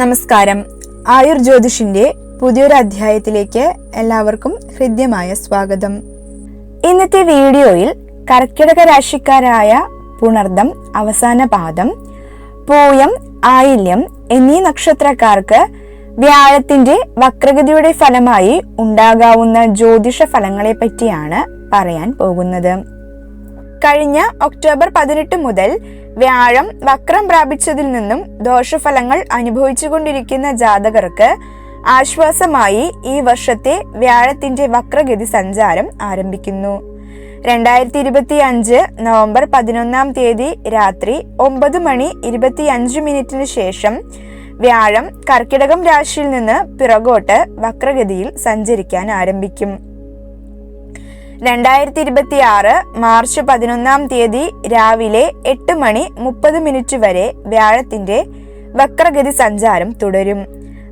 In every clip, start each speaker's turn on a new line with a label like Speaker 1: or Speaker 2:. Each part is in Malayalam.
Speaker 1: നമസ്കാരം. ആയുർ ജ്യോതിഷിന്റെ പുതിയൊരു അധ്യായത്തിലേക്ക് എല്ലാവർക്കും ഹൃദ്യമായ സ്വാഗതം. ഇന്നത്തെ വീഡിയോയിൽ കർക്കിടക രാശിക്കാരായ പുണർദം അവസാന പാദം പൂയം ആയില്യം എന്നീ നക്ഷത്രക്കാർക്ക് വ്യാഴത്തിന്റെ വക്രഗതിയുടെ ഫലമായി ഉണ്ടാകാവുന്ന ജ്യോതിഷ ഫലങ്ങളെ പറ്റിയാണ് പറയാൻ പോകുന്നത്. കഴിഞ്ഞ ഒക്ടോബർ പതിനെട്ട് മുതൽ വ്യാഴം വക്രം പ്രാപിച്ചതിൽ നിന്നും ദോഷഫലങ്ങൾ അനുഭവിച്ചുകൊണ്ടിരിക്കുന്ന ജാതകർക്ക് ആശ്വാസമായി ഈ വർഷത്തെ വ്യാഴത്തിന്റെ വക്രഗതി സഞ്ചാരം ആരംഭിക്കുന്നു. രണ്ടായിരത്തി ഇരുപത്തി അഞ്ച് നവംബർ പതിനൊന്നാം തീയതി രാത്രി ഒമ്പത് മണി ഇരുപത്തി അഞ്ച് മിനിറ്റിന് ശേഷം വ്യാഴം കർക്കിടകം രാശിയിൽ നിന്ന് പിറകോട്ട് വക്രഗതിയിൽ സഞ്ചരിക്കാൻ ആരംഭിക്കും. രണ്ടായിരത്തി ഇരുപത്തി ആറ് മാർച്ച് പതിനൊന്നാം തീയതി രാവിലെ എട്ട് മണി മുപ്പത് മിനിറ്റ് വരെ വ്യാഴത്തിന്റെ വക്രഗതി സഞ്ചാരം തുടരും.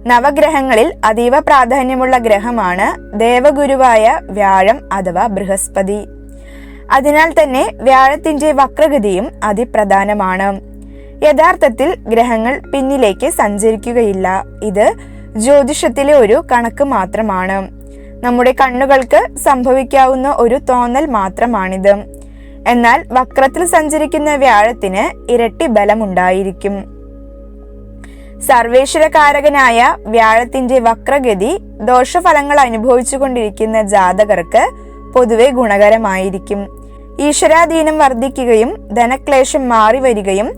Speaker 1: നവഗ്രഹങ്ങളിൽ അതീവ പ്രാധാന്യമുള്ള ഗ്രഹമാണ് ദേവഗുരുവായ വ്യാഴം അഥവാ ബൃഹസ്പതി. അതിനാൽ തന്നെ വ്യാഴത്തിന്റെ വക്രഗതിയും അതിപ്രധാനമാണ്. യഥാർത്ഥത്തിൽ ഗ്രഹങ്ങൾ പിന്നിലേക്ക് സഞ്ചരിക്കുകയില്ല. ഇത് ജ്യോതിഷത്തിലെ ഒരു കണക്ക് മാത്രമാണ്. നമ്മുടെ കണ്ണുകൾക്ക് സംഭവിക്കാവുന്ന ഒരു തോന്നൽ മാത്രമാണിത്. എന്നാൽ വക്രത്തിൽ സഞ്ചരിക്കുന്ന വ്യാഴത്തിന് ഇരട്ടി ബലമുണ്ടായിരിക്കും. സർവേശ്വരകാരകനായ വ്യാഴത്തിന്റെ വക്രഗതി ദോഷഫലങ്ങൾ അനുഭവിച്ചു കൊണ്ടിരിക്കുന്ന ജാതകർക്ക് പൊതുവെ ഗുണകരമായിരിക്കും. ഈശ്വരാധീനം വർദ്ധിക്കുകയും ധനക്ലേശം മാറി വരികയും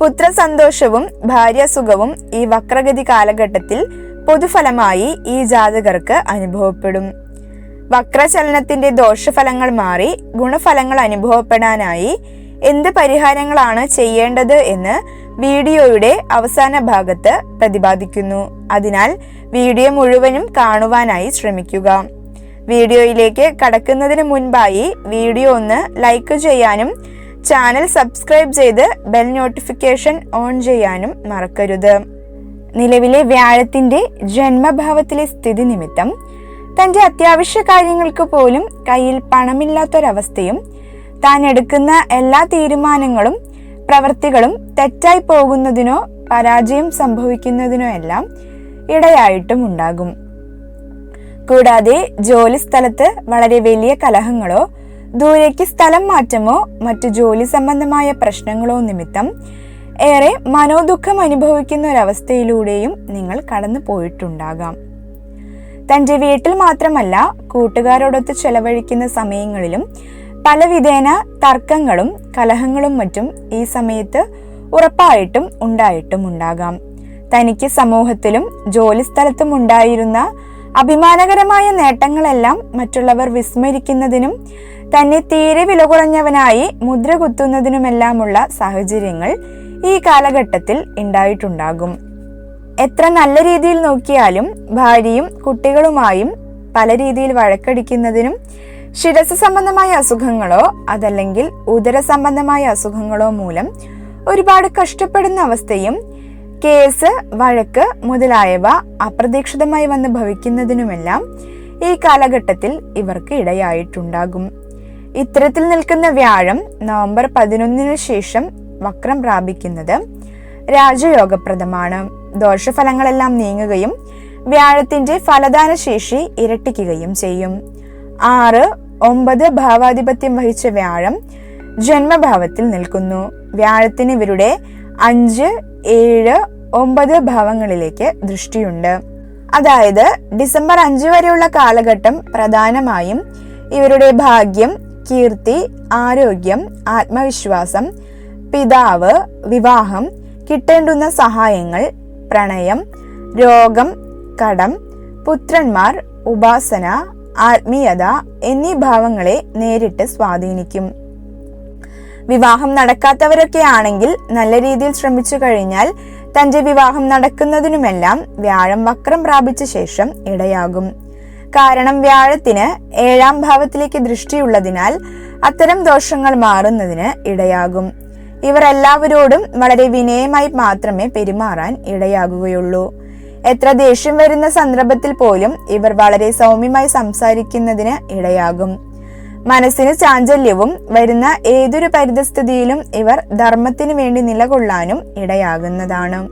Speaker 1: പുത്രസന്തോഷവും ഭാര്യസുഖവും ഈ വക്രഗതി കാലഘട്ടത്തിൽ പൊതുഫലമായി ഈ ജാതകർക്ക് അനുഭവപ്പെടും. വക്രചലനത്തിന്റെ ദോഷഫലങ്ങൾ മാറി ഗുണഫലങ്ങൾ അനുഭവപ്പെടാനായി എന്ത് പരിഹാരങ്ങളാണ് ചെയ്യേണ്ടത് എന്ന് വീഡിയോയുടെ അവസാന ഭാഗത്ത് പ്രതിപാദിക്കുന്നു. അതിനാൽ വീഡിയോ മുഴുവനും കാണുവാനായി ശ്രമിക്കുക. വീഡിയോയിലേക്ക് കടക്കുന്നതിന് മുൻപായി വീഡിയോ ഒന്ന് ലൈക്ക് ചെയ്യാനും ചാനൽ സബ്സ്ക്രൈബ് ചെയ്ത് ബെൽ നോട്ടിഫിക്കേഷൻ ഓൺ ചെയ്യാനും മറക്കരുത്. നിലവിലെ വ്യാഴത്തിന്റെ ജന്മഭാവത്തിലെ സ്ഥിതി നിമിത്തം തന്റെ അത്യാവശ്യ കാര്യങ്ങൾക്ക് പോലും കയ്യിൽ പണമില്ലാത്തൊരവസ്ഥയും താൻ എടുക്കുന്ന എല്ലാ തീരുമാനങ്ങളും പ്രവൃത്തികളും തെറ്റായി പോകുന്നതിനോ പരാജയം സംഭവിക്കുന്നതിനോ എല്ലാം ഇടയായിട്ടും ഉണ്ടാകും. കൂടാതെ ജോലി സ്ഥലത്ത് വളരെ വലിയ കലഹങ്ങളോ ദൂരേക്ക് സ്ഥലം മാറ്റമോ മറ്റു ജോലി സംബന്ധമായ പ്രശ്നങ്ങളോ നിമിത്തം ഏറെ മനോദുഃഖം അനുഭവിക്കുന്ന ഒരവസ്ഥയിലൂടെയും നിങ്ങൾ കടന്നു പോയിട്ടുണ്ടാകാം. തന്റെ വീട്ടിൽ മാത്രമല്ല കൂട്ടുകാരോടൊത്ത് ചെലവഴിക്കുന്ന സമയങ്ങളിലും പലവിധേന തർക്കങ്ങളും കലഹങ്ങളും മറ്റും ഈ സമയത്ത് ഉറപ്പായിട്ടും ഉണ്ടായിട്ടും ഉണ്ടാകാം. തനിക്ക് സമൂഹത്തിലും ജോലിസ്ഥലത്തും ഉണ്ടായിരുന്ന അഭിമാനകരമായ നേട്ടങ്ങളെല്ലാം മറ്റുള്ളവർ വിസ്മരിക്കുന്നതിനും തന്നെ തീരെ വില കുറഞ്ഞവനായി മുദ്ര കുത്തുന്നതിനുമെല്ലാമുള്ള സാഹചര്യങ്ങൾ ഈ കാലഘട്ടത്തിൽ ഉണ്ടായിട്ടുണ്ടാകും. എത്ര നല്ല രീതിയിൽ നോക്കിയാലും ഭാര്യയും കുട്ടികളുമായും പല രീതിയിൽ വഴക്കടിക്കുന്നതിനും ശിരസ് സംബന്ധമായ അസുഖങ്ങളോ അതല്ലെങ്കിൽ ഉദര സംബന്ധമായ അസുഖങ്ങളോ മൂലം ഒരുപാട് കഷ്ടപ്പെടുന്ന അവസ്ഥയും കേസ് വഴക്ക് മുതലായവ അപ്രതീക്ഷിതമായി വന്ന് ഭവിക്കുന്നതിനുമെല്ലാം ഈ കാലഘട്ടത്തിൽ ഇവർക്ക് ഇടയായിട്ടുണ്ടാകും. ഇത്തരത്തിൽ നിൽക്കുന്ന വ്യാഴം നവംബർ പതിനൊന്നിനു ശേഷം വക്രം പ്രാപിക്കുന്നത് രാജയോഗപ്രദമാണ്. ദോഷഫലങ്ങളെല്ലാം നീങ്ങുകയും വ്യാഴത്തിന്റെ ഫലദാന ശേഷി ഇരട്ടിക്കുകയും ചെയ്യും. ആറ് ഒമ്പത് ഭാവാധിപത്യം വഹിച്ച വ്യാഴം ജന്മഭാവത്തിൽ നിൽക്കുന്നു. വ്യാഴത്തിന് ഇവരുടെ അഞ്ച് ഏഴ് ഒമ്പത് ഭാവങ്ങളിലേക്ക് ദൃഷ്ടിയുണ്ട്. അതായത് ഡിസംബർ അഞ്ച് വരെയുള്ള കാലഘട്ടം പ്രധാനമായും ഇവരുടെ ഭാഗ്യം കീർത്തി ആരോഗ്യം ആത്മവിശ്വാസം പിതാവ് വിവാഹം കിട്ടേണ്ടുന്ന സഹായങ്ങൾ പ്രണയം രോഗം കടം പുത്രന്മാർ ഉപാസന ആത്മീയത എന്നീ ഭാവങ്ങളെ നേരിട്ട് സ്വാധീനിക്കും. വിവാഹം നടക്കാത്തവരൊക്കെ ആണെങ്കിൽ നല്ല രീതിയിൽ ശ്രമിച്ചു കഴിഞ്ഞാൽ തന്റെ വിവാഹം നടക്കുന്നതിനുമെല്ലാം വ്യാഴം വക്രം പ്രാപിച്ച ശേഷം ഇടയാകും. കാരണം വ്യാഴത്തിന് ഏഴാം ഭാവത്തിലേക്ക് ദൃഷ്ടിയുള്ളതിനാൽ അത്തരം ദോഷങ്ങൾ മാറുന്നതിന് ഇടയാകും. ഇവർ എല്ലാവരോടും വളരെ വിനയമായി മാത്രമേ പെരുമാറാൻ ഇടയാകുകയുള്ളൂ. എത്ര ദേഷ്യം വരുന്ന സന്ദർഭത്തിൽ പോലും ഇവർ വളരെ സൗമ്യമായി സംസാരിക്കുന്നതിന് ഇടയാകും. മനസ്സിന് ചാഞ്ചല്യവും വരുന്ന ഏതൊരു പരിതസ്ഥിതിയിലും ഇവർ ധർമ്മത്തിനു വേണ്ടി നിലകൊള്ളാനും ഇടയാകുന്നതാണ്.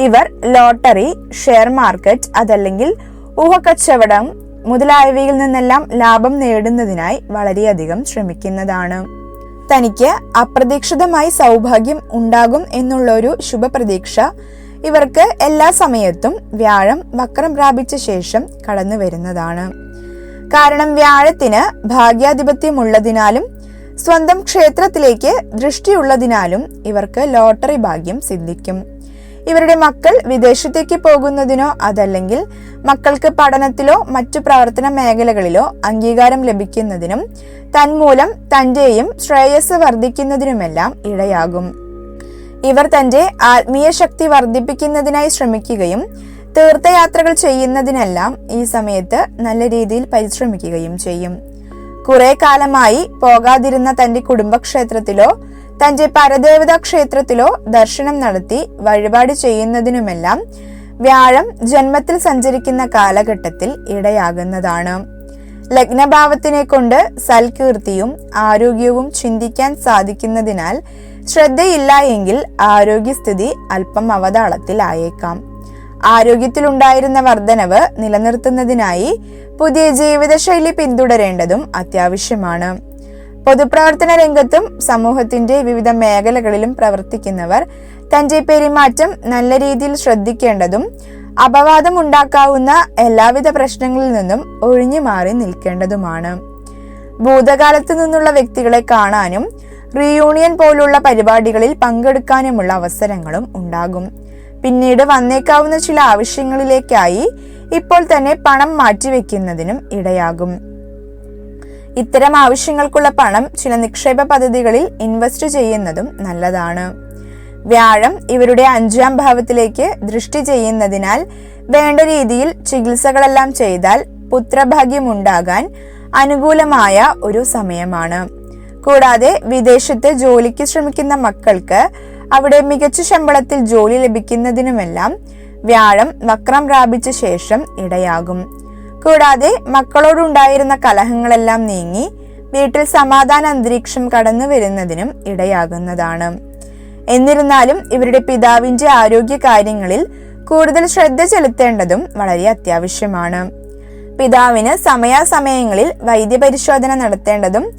Speaker 1: ഇവർ ലോട്ടറി ഷെയർ മാർക്കറ്റ് അതല്ലെങ്കിൽ ഊഹക്കച്ചവടം മുതലായവയിൽ നിന്നെല്ലാം ലാഭം നേടുന്നതിനായി വളരെയധികം ശ്രമിക്കുന്നതാണ്. തനിക്ക് അപ്രതീക്ഷിതമായി സൗഭാഗ്യം ഉണ്ടാകും എന്നുള്ളൊരു ശുഭപ്രതീക്ഷ. ഇവർക്ക് എല്ലാ സമയത്തും വ്യാഴം വക്രം പ്രാപിച്ച ശേഷം കടന്നു വരുന്നതാണ്. കാരണം വ്യാഴത്തിന് ഭാഗ്യാധിപത്യമുള്ളതിനാലും സ്വന്തം ക്ഷേത്രത്തിലേക്ക് ദൃഷ്ടിയുള്ളതിനാലും ഇവർക്ക് ലോട്ടറി ഭാഗ്യം സിദ്ധിക്കും. ഇവരുടെ മക്കൾ വിദേശത്തേക്ക് പോകുന്നതിനോ അതല്ലെങ്കിൽ മക്കൾക്ക് പഠനത്തിലോ മറ്റു പ്രവർത്തന മേഖലകളിലോ അംഗീകാരം ലഭിക്കുന്നതിനും തന്മൂലം തന്റെയും ശ്രേയസ് വർദ്ധിക്കുന്നതിനുമെല്ലാം ഇടയാകും. ഇവർ തന്റെ ആത്മീയ ശക്തി വർദ്ധിപ്പിക്കുന്നതിനായി ശ്രമിക്കുകയും തീർത്ഥയാത്രകൾ ചെയ്യുന്നതിനെല്ലാം ഈ സമയത്ത് നല്ല രീതിയിൽ പരിശ്രമിക്കുകയും ചെയ്യും. കുറെ കാലമായി പോകാതിരുന്ന തന്റെ കുടുംബക്ഷേത്രത്തിലോ തന്റെ പരദേവതാ ക്ഷേത്രത്തിലോ ദർശനം നടത്തി വഴിപാട് ചെയ്യുന്നതിനുമെല്ലാം വ്യാഴം ജന്മത്തിൽ സഞ്ചരിക്കുന്ന കാലഘട്ടത്തിൽ ഇടയാകുന്നതാണ്. ലഗ്നഭാവത്തിനെ കൊണ്ട് സൽകീർത്തിയും ആരോഗ്യവും ചിന്തിക്കാൻ സാധിക്കുന്നതിനാൽ ശ്രദ്ധയില്ല എങ്കിൽ ആരോഗ്യസ്ഥിതി അല്പം അവതാളത്തിലായേക്കാം ആരോഗ്യത്തിലുണ്ടായിരുന്ന വർധനവ് നിലനിർത്തുന്നതിനായി പുതിയ ജീവിതശൈലി പിന്തുടരേണ്ടതും അത്യാവശ്യമാണ്. പൊതുപ്രവർത്തന രംഗത്തും സമൂഹത്തിന്റെ വിവിധ മേഖലകളിലും പ്രവർത്തിക്കുന്നവർ തന്റെ പെരുമാറ്റം നല്ല രീതിയിൽ ശ്രദ്ധിക്കേണ്ടതും അപവാദം ഉണ്ടാക്കാവുന്ന എല്ലാവിധ പ്രശ്നങ്ങളിൽ നിന്നും ഒഴിഞ്ഞു മാറി നിൽക്കേണ്ടതുമാണ്. ഭൂതകാലത്തു നിന്നുള്ള വ്യക്തികളെ കാണാനും റീയൂണിയൻ പോലുള്ള പരിപാടികളിൽ പങ്കെടുക്കാനുമുള്ള അവസരങ്ങളും ഉണ്ടാകും. പിന്നീട് വന്നേക്കാവുന്ന ചില ആവശ്യങ്ങളിലേക്കായി ഇപ്പോൾ തന്നെ പണം മാറ്റിവെക്കുന്നതിനും ഇടയാകും. ഇത്തരം ആവശ്യങ്ങൾക്കുള്ള പണം ചില നിക്ഷേപ പദ്ധതികളിൽ ഇൻവെസ്റ്റ് ചെയ്യുന്നതും നല്ലതാണ്. വ്യാഴം ഇവരുടെ അഞ്ചാം ഭാവത്തിലേക്ക് ദൃഷ്ടി ചെയ്യുന്നതിനാൽ വേണ്ട രീതിയിൽ ചികിത്സകളെല്ലാം ചെയ്താൽ പുത്രഭാഗ്യമുണ്ടാകാൻ അനുകൂലമായ ഒരു സമയമാണ്. കൂടാതെ വിദേശത്ത് ജോലിക്ക് ശ്രമിക്കുന്ന മക്കൾക്ക് അവിടെ മികച്ച ശമ്പളത്തിൽ ജോലി ലഭിക്കുന്നതിനുമെല്ലാം വ്യാഴം വക്രം പ്രാപിച്ച ശേഷം ഇടയാകും. കൂടാതെ മക്കളോടുണ്ടായിരുന്ന കലഹങ്ങളെല്ലാം നീങ്ങി വീട്ടിൽ സമാധാന അന്തരീക്ഷം കടന്നു വരുന്നതിനും ഇടയാകുന്നതാണ്. എന്നിരുന്നാലും ഇവരുടെ പിതാവിന്റെ ആരോഗ്യ കാര്യങ്ങളിൽ കൂടുതൽ ശ്രദ്ധ ചെലുത്തേണ്ടതും വളരെ അത്യാവശ്യമാണ്. പിതാവിന് സമയാസമയങ്ങളിൽ വൈദ്യപരിശോധന നടത്തേണ്ടതും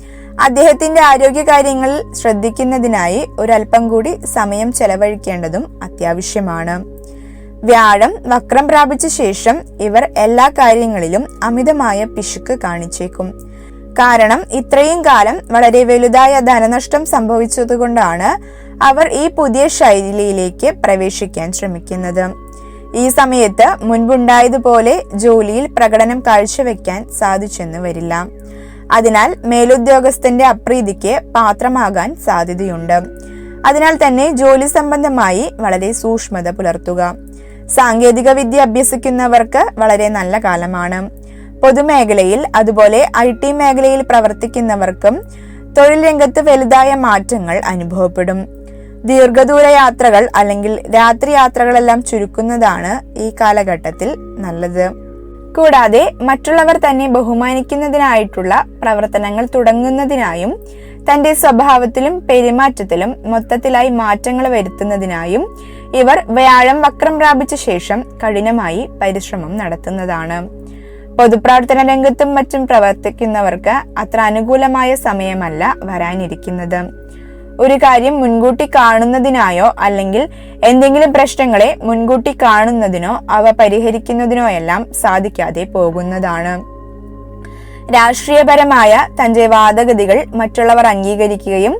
Speaker 1: അദ്ദേഹത്തിന്റെ ആരോഗ്യ കാര്യങ്ങളിൽ ശ്രദ്ധിക്കുന്നതിനായി ഒരല്പം കൂടി സമയം ചെലവഴിക്കേണ്ടതും അത്യാവശ്യമാണ്. വ്യാഴം വക്രം പ്രാപിച്ച ശേഷം ഇവർ എല്ലാ കാര്യങ്ങളിലും അമിതമായ പിശുക്ക് കാണിച്ചേക്കും. കാരണം ഇത്രയും കാലം വളരെ വലുതായ ധനനഷ്ടം സംഭവിച്ചതുകൊണ്ടാണ് അവർ ഈ പുതിയ ശൈലിയിലേക്ക് പ്രവേശിക്കാൻ ശ്രമിക്കുന്നത്. ഈ സമയത്ത് മുൻപുണ്ടായതുപോലെ ജോലിയിൽ പ്രകടനം കാഴ്ചവെക്കാൻ സാധിച്ചെന്ന് വരില്ല. അതിനാൽ മേലുദ്യോഗസ്ഥന്റെ അപ്രീതിക്ക് പാത്രമാകാൻ സാധ്യതയുണ്ട്. അതിനാൽ തന്നെ ജോലി സംബന്ധമായി വളരെ സൂക്ഷ്മത പുലർത്തുക. സാങ്കേതിക വിദ്യ അഭ്യസിക്കുന്നവർക്ക് വളരെ നല്ല കാലമാണ്. പൊതുമേഖലയിൽ അതുപോലെ ഐ ടി മേഖലയിൽ പ്രവർത്തിക്കുന്നവർക്കും തൊഴിൽ രംഗത്ത് വലുതായ മാറ്റങ്ങൾ അനുഭവപ്പെടും. ദീർഘദൂര യാത്രകൾ അല്ലെങ്കിൽ രാത്രി യാത്രകളെല്ലാം ചുരുക്കുന്നതാണ് ഈ കാലഘട്ടത്തിൽ നല്ലത്. കൂടാതെ മറ്റുള്ളവർ തന്നെ ബഹുമാനിക്കുന്നതിനായിട്ടുള്ള പ്രവർത്തനങ്ങൾ തുടങ്ങുന്നതിനായും തന്റെ സ്വഭാവത്തിലും പെരുമാറ്റത്തിലും മൊത്തത്തിലായി മാറ്റങ്ങൾ വരുത്തുന്നതിനായും ഇവർ വ്യാഴം വക്രം പ്രാപിച്ച ശേഷം കഠിനമായി പരിശ്രമം നടത്തുന്നതാണ്. പൊതുപ്രവർത്തന രംഗത്തും മറ്റും പ്രവർത്തിക്കുന്നവർക്ക് അത്ര അനുകൂലമായ സമയമല്ല വരാനിരിക്കുന്നത്. ഒരു കാര്യം മുൻകൂട്ടി കാണുന്നതിനായോ അല്ലെങ്കിൽ എന്തെങ്കിലും പ്രശ്നങ്ങളെ മുൻകൂട്ടി കാണുന്നതിനോ അവ പരിഹരിക്കുന്നതിനോ എല്ലാം സാധിക്കാതെ പോകുന്നതാണ്. രാഷ്ട്രീയപരമായ തന്റെ വാദഗതികൾ മറ്റുള്ളവർ അംഗീകരിക്കുകയും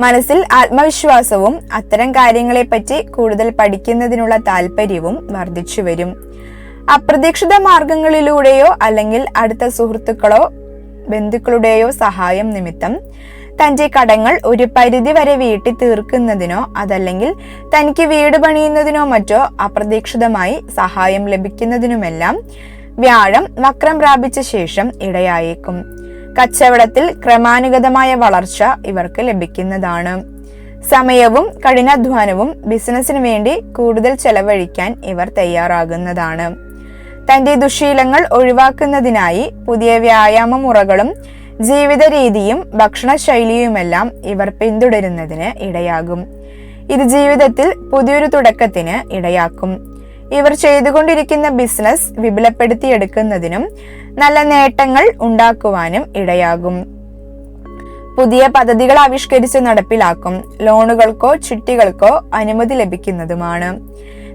Speaker 1: മനസ്സിൽ ആത്മവിശ്വാസവും അത്തരം കാര്യങ്ങളെപ്പറ്റി കൂടുതൽ പഠിക്കുന്നതിനുള്ള താല്പര്യവും വർദ്ധിച്ചു വരും. അപ്രതീക്ഷിത മാർഗങ്ങളിലൂടെയോ അല്ലെങ്കിൽ അടുത്ത സുഹൃത്തുക്കളോ ബന്ധുക്കളുടെയോ സഹായം നിമിത്തം തന്റെ കടങ്ങൾ ഒരു പരിധിവരെ വീട്ടി തീർക്കുന്നതിനോ അതല്ലെങ്കിൽ തനിക്ക് വീട് പണിയുന്നതിനോ മറ്റോ അപ്രതീക്ഷിതമായി സഹായം ലഭിക്കുന്നതിനുമെല്ലാം വ്യാഴം വക്രം പ്രാപിച്ച ശേഷം ഇടയായേക്കും. കച്ചവടത്തിൽ ക്രമാനുഗതമായ വളർച്ച ഇവർക്ക് ലഭിക്കുന്നതാണ്. സമയവും കഠിനാധ്വാനവും ബിസിനസ്സിനു വേണ്ടി കൂടുതൽ ചെലവഴിക്കാൻ ഇവർ തയ്യാറാകുന്നതാണ്. തന്റെ ദുശീലങ്ങൾ ഒഴിവാക്കുന്നതിനായി പുതിയ വ്യായാമ മുറകളും ജീവിത രീതിയും ഭക്ഷണശൈലിയുമെല്ലാം ഇവർ പിന്തുടരുന്നതിന് ഇടയാകും. ഇത് ജീവിതത്തിൽ പുതിയൊരു തുടക്കത്തിന് ഇടയാക്കും. ഇവർ ചെയ്തുകൊണ്ടിരിക്കുന്ന ബിസിനസ് വിപുലപ്പെടുത്തിയെടുക്കുന്നതിനും നല്ല നേട്ടങ്ങൾ ഉണ്ടാക്കുവാനും ഇടയാകും. പുതിയ പദ്ധതികൾ ആവിഷ്കരിച്ച് നടപ്പിലാക്കും ലോണുകൾക്കോ ചിട്ടികൾക്കോ അനുമതി ലഭിക്കുന്നതുമാണ്.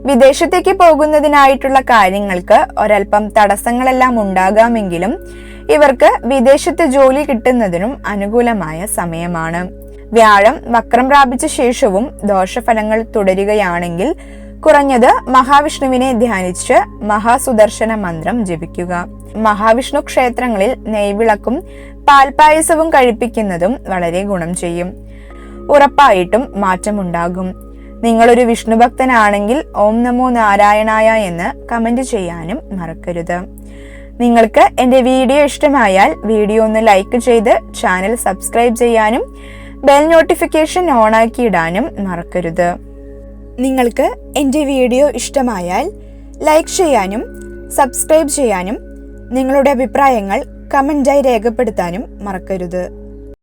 Speaker 1: വിദേശത്തേക്ക് പോകുന്നതിനായിട്ടുള്ള കാര്യങ്ങൾക്ക് ഒരൽപ്പം തടസ്സങ്ങളെല്ലാം ഉണ്ടാകാമെങ്കിലും ഇവർക്ക് വിദേശത്ത് ജോലി കിട്ടുന്നതിനും അനുകൂലമായ സമയമാണ്. വ്യാഴം വക്രം പ്രാപിച്ച ശേഷവും ദോഷഫലങ്ങൾ തുടരുകയാണെങ്കിൽ കുറഞ്ഞത് മഹാവിഷ്ണുവിനെ ധ്യാനിച്ച് മഹാസുദർശന മന്ത്രം ജപിക്കുക. മഹാവിഷ്ണു ക്ഷേത്രങ്ങളിൽ നെയ്വിളക്കും പാൽപായസവും കഴിപ്പിക്കുന്നതും വളരെ ഗുണം ചെയ്യും. ഉറപ്പായിട്ടും മാറ്റമുണ്ടാകും. നിങ്ങളൊരു വിഷ്ണുഭക്തനാണെങ്കിൽ ഓം നമോ നാരായണായ എന്ന് കമന്റ് ചെയ്യാനും മറക്കരുത്. നിങ്ങൾക്ക് എന്റെ വീഡിയോ ഇഷ്ടമായാൽ വീഡിയോ ഒന്ന് ലൈക്ക് ചെയ്ത് ചാനൽ സബ്സ്ക്രൈബ് ചെയ്യാനും ബെൽ നോട്ടിഫിക്കേഷൻ ഓണാക്കി ഇടാനും മറക്കരുത്. നിങ്ങൾക്ക് എന്റെ വീഡിയോ ഇഷ്ടമായാൽ ലൈക്ക് ചെയ്യാനും സബ്സ്ക്രൈബ് ചെയ്യാനും നിങ്ങളുടെ അഭിപ്രായങ്ങൾ കമന്റായി രേഖപ്പെടുത്താനും മറക്കരുത്.